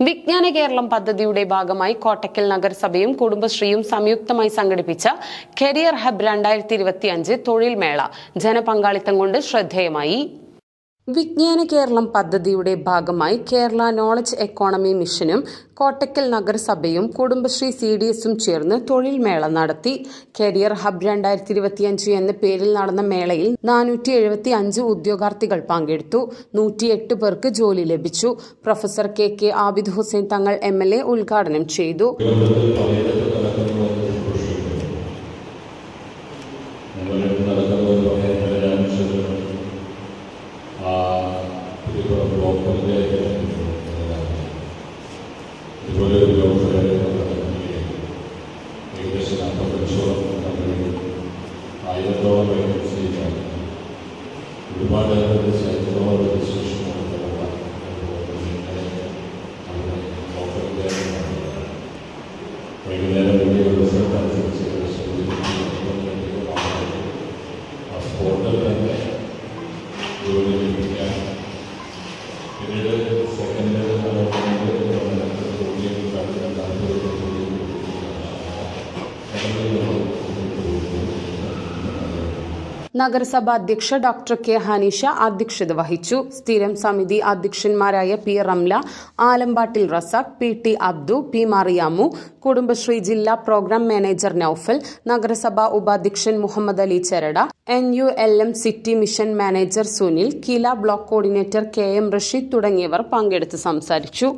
വിജ്ഞാന കേരളം പദ്ധതിയുടെ ഭാഗമായി കോട്ടക്കൽ നഗരസഭയും കുടുംബശ്രീയും സംയുക്തമായി സംഘടിപ്പിച്ച കരിയർ ഹബ് രണ്ടായിരത്തി തൊഴിൽ മേള ജനപങ്കാളിത്തം കൊണ്ട് ശ്രദ്ധേയമായി. വിജ്ഞാന കേരളം പദ്ധതിയുടെ ഭാഗമായി കേരള നോളജ് എക്കോണമി മിഷനും കോട്ടക്കൽ നഗരസഭയും കുടുംബശ്രീ സി ഡി എസും ചേർന്ന് തൊഴിൽ മേള നടത്തി. കരിയർ ഹബ് രണ്ടായിരത്തി ഇരുപത്തിയഞ്ച് എന്ന പേരിൽ നടന്ന മേളയിൽ നാനൂറ്റി എഴുപത്തി അഞ്ച് ഉദ്യോഗാർത്ഥികൾ പങ്കെടുത്തു. നൂറ്റിയെട്ട് പേർക്ക് ജോലി ലഭിച്ചു. Professor K K Abid Hussain Thangal M L A ഉദ്ഘാടനം ചെയ്തു. Thank നടക്കുന്നത് piccola blocco di idee di quello che dobbiamo fare e che se l'altra persona hai la prova che non si fa il padre è la presenza non la presenza Thank you. പിന്നീട് second കാണിക്കാൻ നഗരസഭ അധ്യക്ഷ doctor K Haneesha അധ്യക്ഷത വഹിച്ചു. സ്ഥിരം സമിതി അധ്യക്ഷന്മാരായ P Ramla Alambattil Razak P T Abdu P Mariyamu Kudumbashree ജില്ലാ പ്രോഗ്രാം മാനേജർ നൌഫൽ നഗരസഭാ ഉപാധ്യക്ഷൻ Muhammad Ali Charada N U L M city mission manager Sunil Kila block coordinator K M Rasheed തുടങ്ങിയവർ പങ്കെടുത്ത് സംസാരിച്ചു.